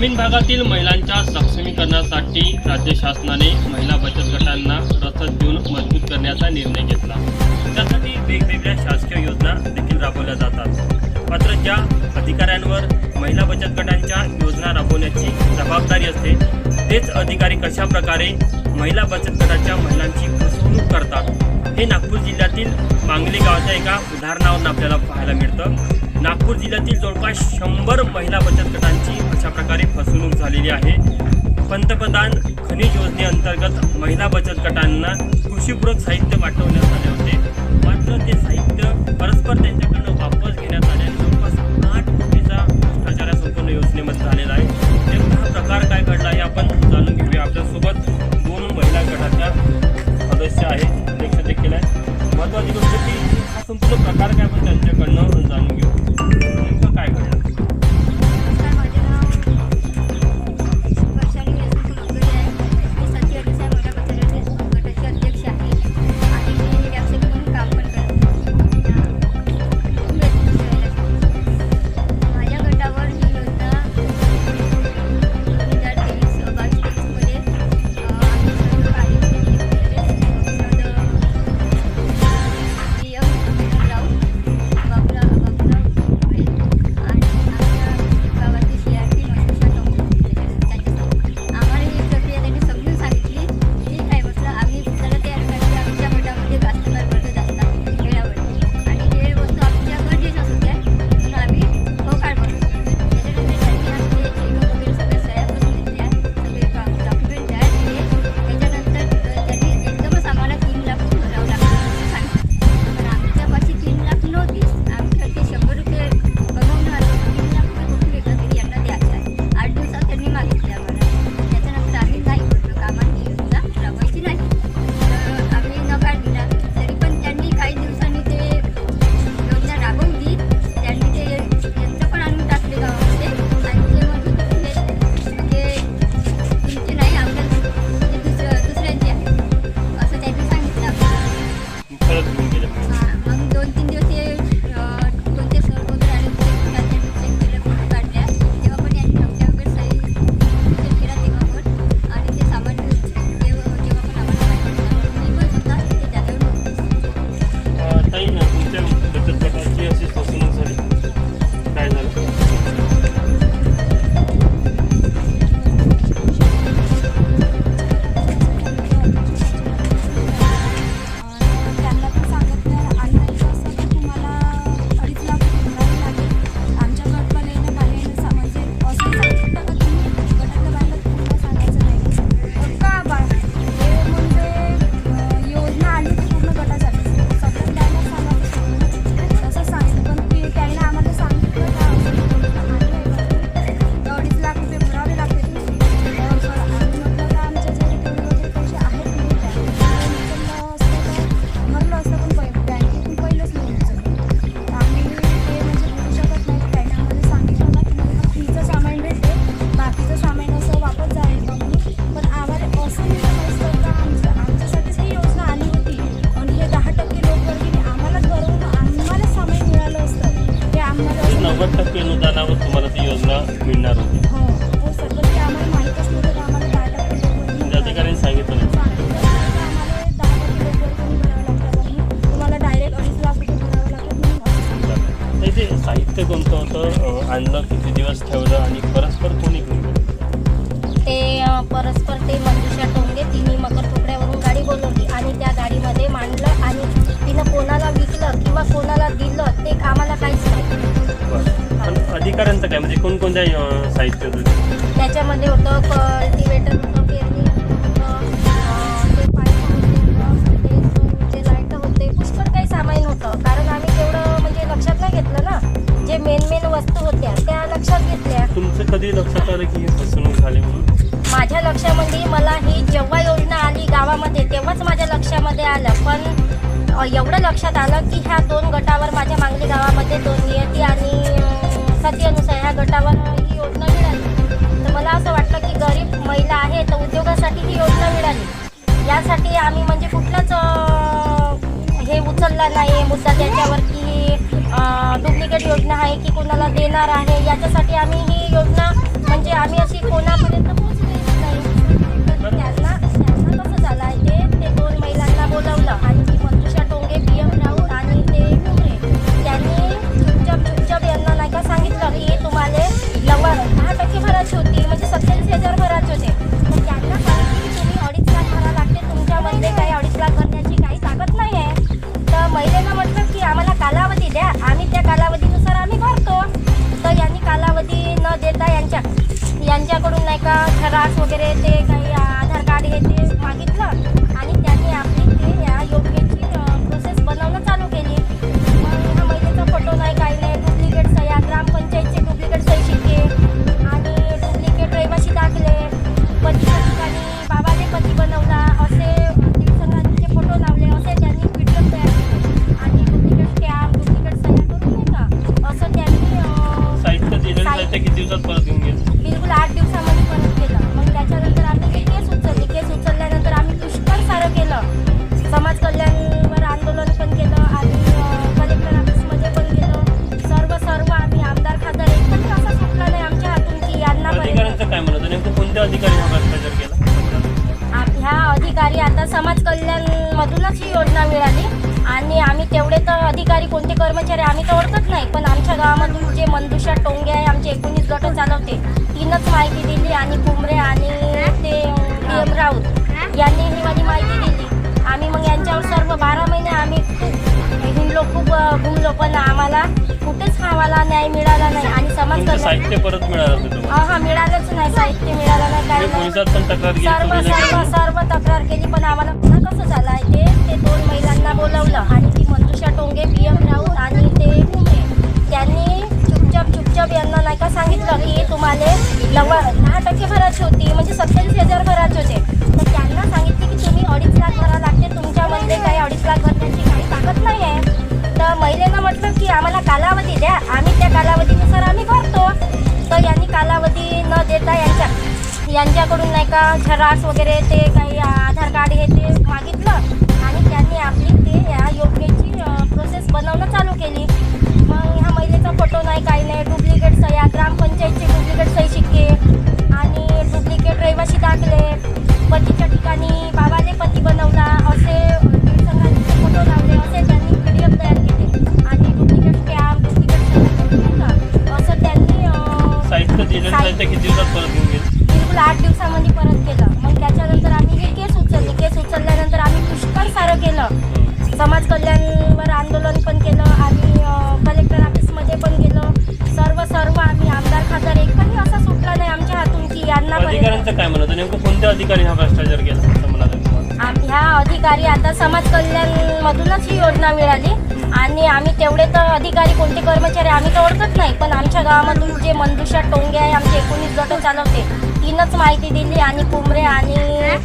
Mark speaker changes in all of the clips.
Speaker 1: ग्रामीण भागातील महिलांच्या सक्षमीकरणासाठी राज्य शासनाने महिला बचत गटांना रथ देऊन मजबूत करण्याचा निर्णय घेतला. त्यासाठी वेगवेगळ्या शासकीय योजना देखील राबवल्या जातात. मात्र ज्या अधिकाऱ्यांवर महिला बचत गटांच्या योजना राबवण्याची जबाबदारी असते तेच अधिकारी कशा प्रकारे महिला बचत गटाच्या महिलांची फसवणूक करतात हे नागपूर जिल्ह्यातील मांगली गावच्या एका उदाहरणावरून आपल्याला पाहायला मिळतं. नागपूर जिल्ह्यातील जवळपास शंभर महिला बचत गटांची अशा प्रकारे फसवणूक झालेली आहे. पंतप्रधान खनिज योजनेअंतर्गत महिला बचत गटांना कृषीपूरक साहित्य पाठवण्यात आले होते. मात्र ते साहित्य परस्पर त्यांच्याकडनं वापस घेण्यात आल्याने जवळपास मिळणार होती.
Speaker 2: हो, हो,
Speaker 1: त्या ठिकाणी सांगितलं नाही. ते साहित्य कोणतं होतं? आणलं किती दिवस ठेवलं आणि परस्पर कोणी
Speaker 3: ते परस्पर ते मंजुषा टोंगे तिने मकर तुकड्यावरून गाडी बोलवली आणि त्या गाडीमध्ये मांडलं आणि तिनं कोणाला विकलं किंवा कोणाला दिलं
Speaker 1: काय म्हणजे कोणकोणत्या साहित्य होतं?
Speaker 3: त्याच्यामध्ये होतं कल्टिवेटर होतं पेरणी होते काही होतं. कारण आम्ही तेवढं म्हणजे लक्षात नाही घेतलं ना. जे मेन मेन वस्तू होत्या त्या लक्षात घेतल्या.
Speaker 1: कधी
Speaker 3: माझ्या लक्षामध्ये मला ही जेव्हा योजना आली गावामध्ये तेव्हाच माझ्या लक्षामध्ये आलं. पण एवढं लक्षात आलं की ह्या दोन गटावर माझ्या मांगली गावामध्ये दोन नियती आणि यासाठी आम्ही म्हणजे कुठलंच हे उचलला नाही मुद्दा त्याच्यावरती डुप्लिकेट योजना आहे की कोणाला देणार आहे. याच्यासाठी आम्ही ही योजना म्हणजे आम्ही अशी कोणापर्यंत नाही का झराक्स वगैरे ते आता समाज कल्याणमधूनच ही योजना मिळाली. आणि आम्ही तेवढे तर अधिकारी कोणते कर्मचारी आम्ही तर ओळखत नाही पण आमच्या गावामधून जे मंदुषा टोंगे आहे आमचे एकोणीस गट चालवते तिनंच माहिती दिली आणि कुंबरे आणि ते एम राऊत यांनी ही माझी माहिती दिली. आम्ही मग यांच्यावर सर्व बारा महिने आम्ही खूप हिंडलो खूप घुमलो पण आम्हाला कुठेच आम्हाला न्याय मिळाला नाही आणि समाज
Speaker 1: तुमचं
Speaker 3: कल्याण
Speaker 1: साहित्य परत मिळालं तुम्हाला?
Speaker 3: हा मिळालंच नाही साहित्य मिळालं नाही काय
Speaker 1: तुम्ही
Speaker 3: नाही
Speaker 1: पोलिसात पण तक्रार केली
Speaker 3: सर्व
Speaker 1: तुम्ही नाही
Speaker 3: सर्व
Speaker 1: केली?
Speaker 3: सर्व तक्रार केली पण आम्हाला पुन्हा कसं झालं आहे ते? ते दोन महिलांना बोलवलं आणि ती मंजुषा टोंगे पी एम राऊत आणि ते त्यांनी चुपचाप चुपचाप यांना नाही का सांगितलं की तुम्हाला नव्वद दहा टक्के भरायची होती म्हणजे सत्तावीस हजार भरायचे होते. तर त्यांना सांगितले की तुम्ही अडीच लाख भरा लागते तुमच्यामध्ये काही अडीच लाख भरण्याची काही ताकद नाही आहे. महिलेनं म्हटलं की आम्हाला कालावधी द्या. आम्ही त्या कालावधीनुसार आम्ही भरतो. तर यांनी कालावधी न देता यांच्या यांच्याकडून नाही का झरास वगैरे ते काही आधार कार्ड हे ते मागितलं. आणि त्यांनी आपली ते या योग्यची प्रोसेस बनवणं चालू केली. मग ह्या महिलेचा फोटो नाही काही नाही. डुप्लिकेट सह्या ग्रामपंचायतचे डुप्लिकेट सही शिक्के. आणि डुप्लिकेट रहिवासी दाखले. पतीच्या ठिकाणी जर हा
Speaker 1: मला
Speaker 3: आम- ह्या अधिकारी आता समाज कल्याणमधूनच ही योजना मिळाली. आणि आम्ही तेवढे तर अधिकारी कोणते कर्मचारी आम्ही तर ओळखत नाही पण आमच्या गावामधून जे मंजुषा टोंगे आहे आमचे एकोणीस गट चालवते तीनच माहिती दिली आणि कुमरे आणि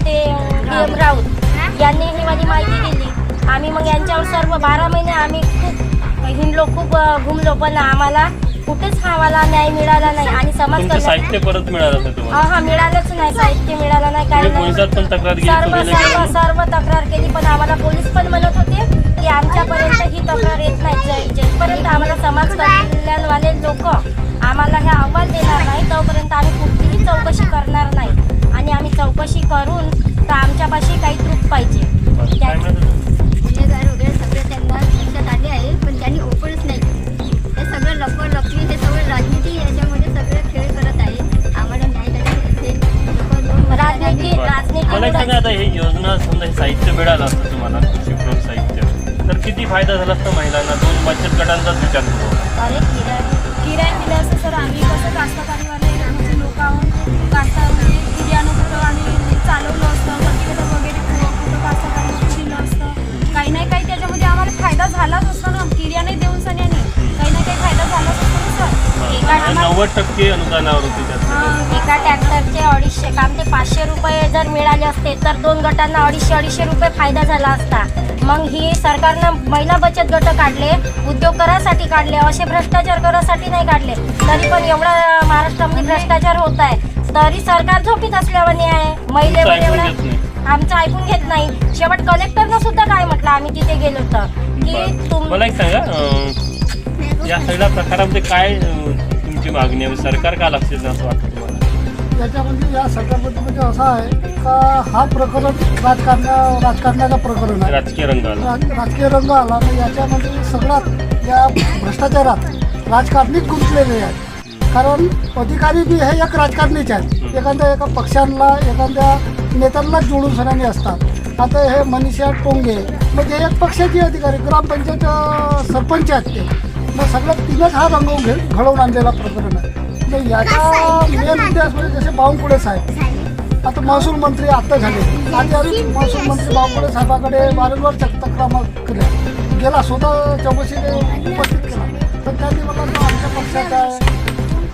Speaker 3: ते डी एम राऊत यांनी ही माझी माहिती दिली. आम्ही मग यांच्यावर सर्व बारा महिने आम्ही खूप हिंडलो खूप अ, घुमलो पण आम्हाला कुठेच आम्हाला न्याय मिळाला नाही आणि समाज
Speaker 1: तुमचं
Speaker 3: कल्याण
Speaker 1: साहित्य परत मिळालं होतं
Speaker 3: हा
Speaker 1: तुम्हाला
Speaker 3: हा मिळालंच नाही साहित्य मिळालं नाही काही
Speaker 1: तुम्ही
Speaker 3: नाही
Speaker 1: पोलिसात पण तक्रार केली
Speaker 3: सर्व
Speaker 1: नाही
Speaker 3: सर्व? सर्व तक्रार केली पण आम्हाला पोलीस पण म्हणत होते की आमच्यापर्यंत ही तक्रार येत नाही जे- जेपर्यंत आम्हाला समाज कल्याणवाले लोक आम्हाला हे अहवाल देणार नाही तोपर्यंत आम्ही कुठलीही चौकशी करणार नाही आणि आम्ही चौकशी करून तर आमच्यापाशी काही प्रूफ पाहिजे
Speaker 1: बरं, काय?
Speaker 4: गुन्हेगार वगैरे सगळे त्यांना लक्षात आले आहे पण त्यांनी ओपनच नाही
Speaker 1: साहित्य मिळालं असतं तुम्हाला कृषीपूरक साहित्य. तर किती फायदा झाला असता महिलांना? दोन बचत गटांचाच विचार करू
Speaker 3: अरे किरण
Speaker 2: किराया दिलं असतं सर आम्ही. कसं कास्तकारीवाले म्हणजे लोक आहोत. कास्ता म्हणजे कुठं आम्ही चालवलं असतं. वगैरे कुठं दिलं असतं. काही नाही काही त्याच्यामध्ये आम्हाला फायदा झालाच असतो ना. किरायाने देऊन सण्याने काही ना काही फायदा झालाच असतो ना सर.
Speaker 3: एका आम्हाला-
Speaker 1: नव्वद टक्के अनुदानावर होती त्यात.
Speaker 3: एका ट्रॅक्टरचे अडीचशे काम ते पाचशे रुपये जर मिळाले असते तर दोन गटांना अडीचशे अडीचशे रुपये फायदा झाला असता. मग ही सरकारनं महिला बचत गट काढले उद्योग करासाठी काढले असे भ्रष्टाचार करासाठी नाही काढले. तरी पण एवढा महाराष्ट्रामध्ये भ्रष्टाचार होत आहे. तरी सरकार झोपीत असल्यावानी आहे. महिलेवर एवढा. आमचं ऐकून घेत नाही. शेवट कलेक्टरनं सुद्धा काय म्हटलं? आम्ही तिथे गेलो तर की. तुम
Speaker 1: मला एक सांगा अं, या सगळ्या प्रकारामध्ये काय अं, तुमची मागणी आहे? सरकार का लक्ष असं वाटतं तुम्हाला?
Speaker 5: याच्यामध्ये या सरकारमध्ये म्हणजे असं आहे का हा प्रकरण राजकारणा राजकारणाचा प्रकरण आहे.
Speaker 1: राजकीय रंग आला.
Speaker 5: राज- राजकीय रंग आला. तर याच्यामध्ये सगळ्यात या भ्रष्टाचारात राजकारणीच गुंतलेले आहेत. कारण अधिकारी बी हे एक राजकारणीच आहेत. एखाद्या एका पक्षांना एखाद्या नेत्यांना जोडून सणाने असतात. आता हे मनीषा टोंगे म्हणजे एक पक्षाचे अधिकारी ग्रामपंचायत अं, सरपंच आहेत ते. मग सगळं तिनंच हा रंग घे घडवून आणलेला प्रकरण आहे. म्हणजे याचा मेन उद्देश म्हणजे जसे बावनकुळे साहेब आता महसूल मंत्री आता झाले. आधी आधी महसूल मंत्री बावकुळे साहेबाकडे वारंवार तक्रार केल्या गेला. स्वतः चौकशीने उपस्थित केला. तर त्यांनी मला आमच्या पक्षाचा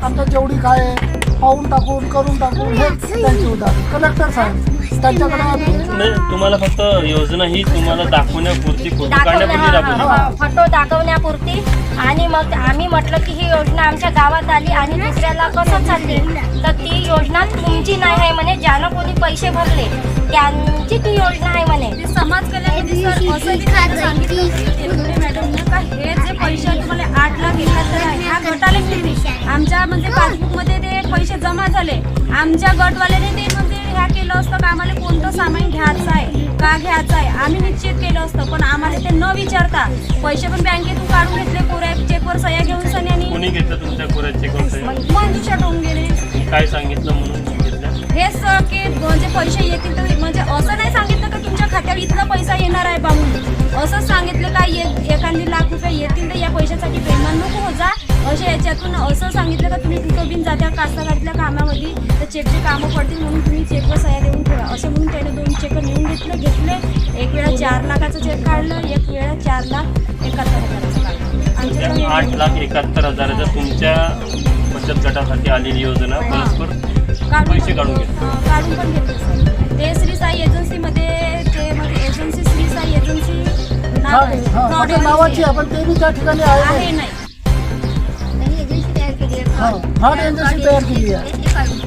Speaker 5: आमच्या जेवढी काय आहे पाहून टाकून करून टाकून हे त्यांची उदाहरण. कलेक्टर साहेब त्यांच्याकडे आम्ही
Speaker 1: नाही तुम्हाला फक्त योजना ही तुम्हाला दाखवण्यापुरती फोटो काढण्यापुरती राबवली
Speaker 3: दाखवण्या फोटो दाखवण्यापुरती. आणि मग आम्ही म्हटलं की ही योजना आमच्या गावात आली आणि दुसऱ्याला कसं चालली? तर ती योजना तुमची नाही आहे म्हणे ज्यानं कोणी पैसे भरले त्यांची ती योजना आहे म्हणे.
Speaker 2: ते समाज कल्याणमध्ये सर असं बी त्यांना सांगितलं हे जे पैसे तुम्हाला आठ लाख आहे. ह्या गटाला मिळते आमच्या म्हणजे पासबुकमध्ये ते पैसे जमा झाले. आमच्या गटवाल्याने ते म्हणजे ह्या केलं असतं का आम्हाला कोणतं सामान घ्यायचं आहे का घ्यायचं आहे आम्ही निश्चित केलं असतं. पण आम्हाला ते न विचारता पैसे पण बँकेतून काढून घेतले कोऱ्या चेकवर सह्या घेऊन सन्यानी
Speaker 1: कोणी घेतलं तुमच्या
Speaker 2: मंजुषा टोंगेने
Speaker 1: काय सांगितलं म्हणून
Speaker 2: हेच की म्हणजे पैसे येतील तर म्हणजे असं खात्यावर इथला पैसा येणार आहे बाबून असंच सांगितलं का ये एखादी लाख रुपये येतील तर या पैशासाठी बेमान नको हो जा. अशा याच्यातून असं सांगितलं का तुम्ही कुठं बिन जात्या कास्तकारीतल्या कामामध्ये तर चेकचे कामं पडतील म्हणून तुम्ही चेकवर सह्या देऊन ठेवा. असं म्हणून त्याने दोन चेक नेऊन घेतले घेतले. एक वेळा चार लाखाचं चेक काढलं एक वेळा चार लाख एकाहत्तर हजाराचं काढलं. आमच्याकडे
Speaker 1: आठ लाख एकाहत्तर हजाराच्या तुमच्या बचत गटासाठी आलेली योजना परस्पर पैसे काढून घेतले.
Speaker 2: काढून पण घेतले. सर ते श्री साई एजन्सीमध्ये
Speaker 5: फक्त नावाची
Speaker 2: agency
Speaker 5: आहे पण ते बी त्या ठिकाणी आहे.
Speaker 2: आहे
Speaker 5: नाही.
Speaker 2: नाही
Speaker 4: त्यांनी एजन्सी तयार केली आहे.
Speaker 5: हा, फ्रॉड एजन्सी तयार केली आहे.
Speaker 4: हे काढून.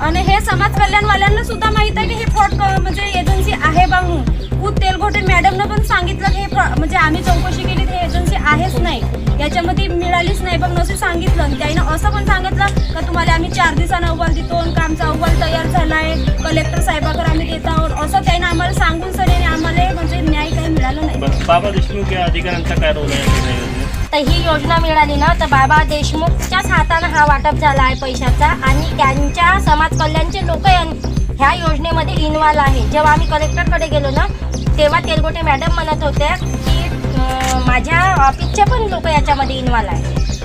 Speaker 2: आणि हे समाज कल्याणवाल्यांना सुद्धा माहीत आहे की हे फ्रॉड म्हणजे एजन्सी आहे बा म्हणून खूप तेलघोटे मॅडमनं पण सांगितलं की हे fraud- म्हणजे आम्ही चौकशी केली तर हे एजन्सी आहेच नाही. याच्यामध्ये मिळालीच नाही पण नसे सांगितलं. आणि त्यानं असं पण सांगितलं का तुम्हाला आम्ही चार दिवसानं अहवाल देतो आणि का आमचा अहवाल तयार झाला आहे कलेक्टर साहेबाकडे आम्ही देत आहोत. असं त्यानं आम्हाला सांगून सर आम्हाला म्हणजे न्याय मिळालं नाही.
Speaker 1: बाबा देशमुख या अधिकाऱ्यांचा काय रोल आहे? या सगळ्या योजनेत
Speaker 3: तर ही योजना मिळाली ना तर बाबा देशमुखच्याच हातानं हा वाटप झाला आहे पैशाचा आणि त्यांच्या समाज कल्याणचे लोक ह्या योजनेमध्ये इन्व्हॉल्व आहे. जेव्हा आम्ही कलेक्टरकडे गेलो ना तेव्हा तेलगोटे मॅडम म्हणत होत्या की अं, माझ्या ऑफिसचे पण लोक याच्यामध्ये इन्व्हॉल्व आहे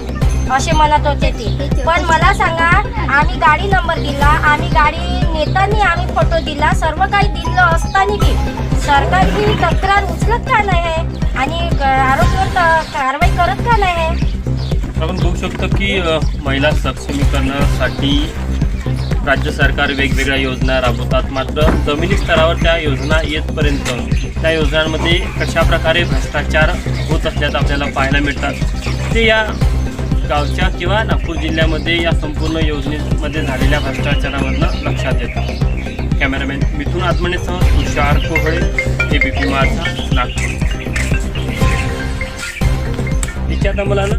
Speaker 3: असे म्हणत होते ते. पण मला सांगा आम्ही गाडी नंबर दिला आम्ही गाडी नेतानी आम्ही फोटो दिला सर्व काही दिलं असताना बी. सरकार ही तक्रार उचलत का नाही? आहे आणि ग- आरोपीवर कारवाई करत का नाही? आहे
Speaker 1: आपण बघू शकतो की अ, महिला सक्षमीकरणासाठी राज्य सरकार वेगवेगळ्या योजना राबवतात. मात्र जमिनी स्तरावर त्या योजना येतपर्यंत त्या योजनांमध्ये कशा प्रकारे भ्रष्टाचार होत असल्याचं आपल्याला पाहायला मिळतात. ते या गावच्या किंवा नागपूर जिल्ह्यामध्ये या संपूर्ण योजनेमध्ये झालेल्या भ्रष्टाचारामधनं लक्षात येतं. कॅमेरामॅन मिथून आत्मनेसह तुषार कोहळे हे बी पी माझा नागपूर. तिच्यात मला